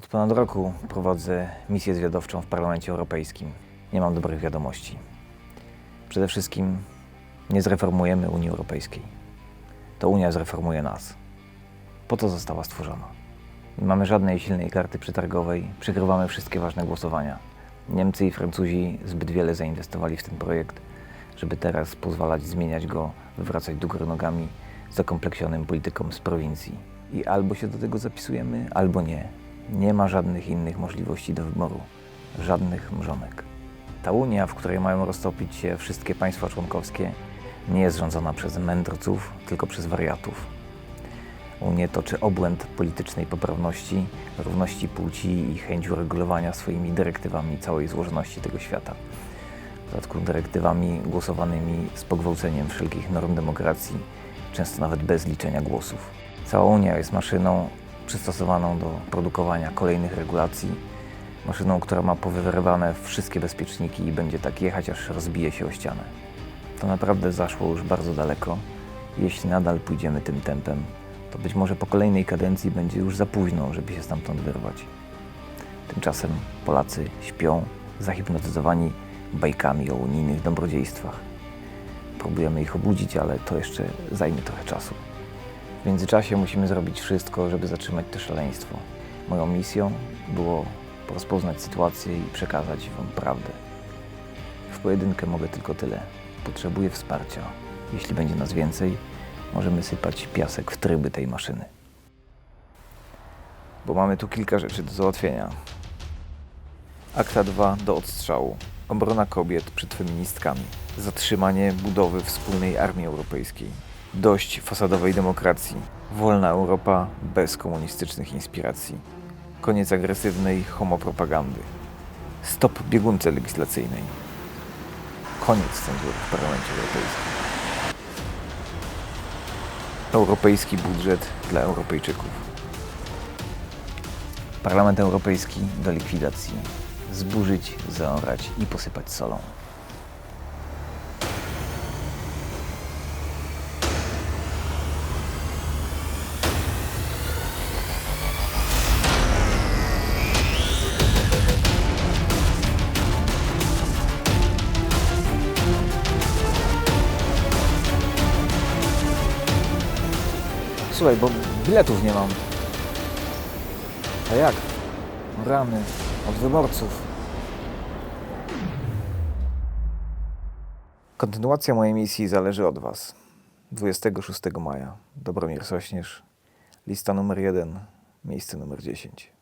Od ponad roku prowadzę misję zwiadowczą w Parlamencie Europejskim. Nie mam dobrych wiadomości. Przede wszystkim nie zreformujemy Unii Europejskiej. To Unia zreformuje nas. Po to została stworzona. Nie mamy żadnej silnej karty przetargowej, przegrywamy wszystkie ważne głosowania. Niemcy i Francuzi zbyt wiele zainwestowali w ten projekt, żeby teraz pozwalać zmieniać go, wywracać do góry nogami zakompleksionym politykom z prowincji. I albo się do tego zapisujemy, albo nie. Nie ma żadnych innych możliwości do wyboru. Żadnych mrzonek. Ta Unia, w której mają roztopić się wszystkie państwa członkowskie, nie jest rządzona przez mędrców, tylko przez wariatów. Unię toczy obłęd politycznej poprawności, równości płci i chęć uregulowania swoimi dyrektywami całej złożoności tego świata. W dodatku dyrektywami głosowanymi z pogwałceniem wszelkich norm demokracji, często nawet bez liczenia głosów. Cała Unia jest maszyną przystosowaną do produkowania kolejnych regulacji, maszyną, która ma powyrywane wszystkie bezpieczniki i będzie tak jechać, aż rozbije się o ścianę. To naprawdę zaszło już bardzo daleko. Jeśli nadal pójdziemy tym tempem, to być może po kolejnej kadencji będzie już za późno, żeby się stamtąd wyrwać. Tymczasem Polacy śpią, zahipnotyzowani bajkami o unijnych dobrodziejstwach. Próbujemy ich obudzić, ale to jeszcze zajmie trochę czasu. W międzyczasie musimy zrobić wszystko, żeby zatrzymać to szaleństwo. Moją misją było rozpoznać sytuację i przekazać Wam prawdę. W pojedynkę mogę tylko tyle. Potrzebuję wsparcia. Jeśli będzie nas więcej, możemy sypać piasek w tryby tej maszyny. Bo mamy tu kilka rzeczy do załatwienia. Akta 2 do odstrzału. Obrona kobiet przed feministkami. Zatrzymanie budowy wspólnej armii europejskiej. Dość fasadowej demokracji. Wolna Europa bez komunistycznych inspiracji. Koniec agresywnej homopropagandy. Stop biegunce legislacyjnej. Koniec cenzury w Parlamencie Europejskim. Europejski budżet dla Europejczyków. Parlament Europejski do likwidacji. Zburzyć, zaorać i posypać solą. Słuchaj, bo biletów nie mam. A jak? Rany od wyborców. Kontynuacja mojej misji zależy od Was. 26 maja. Dobromir Sośnierz. Lista numer 1, miejsce numer 10.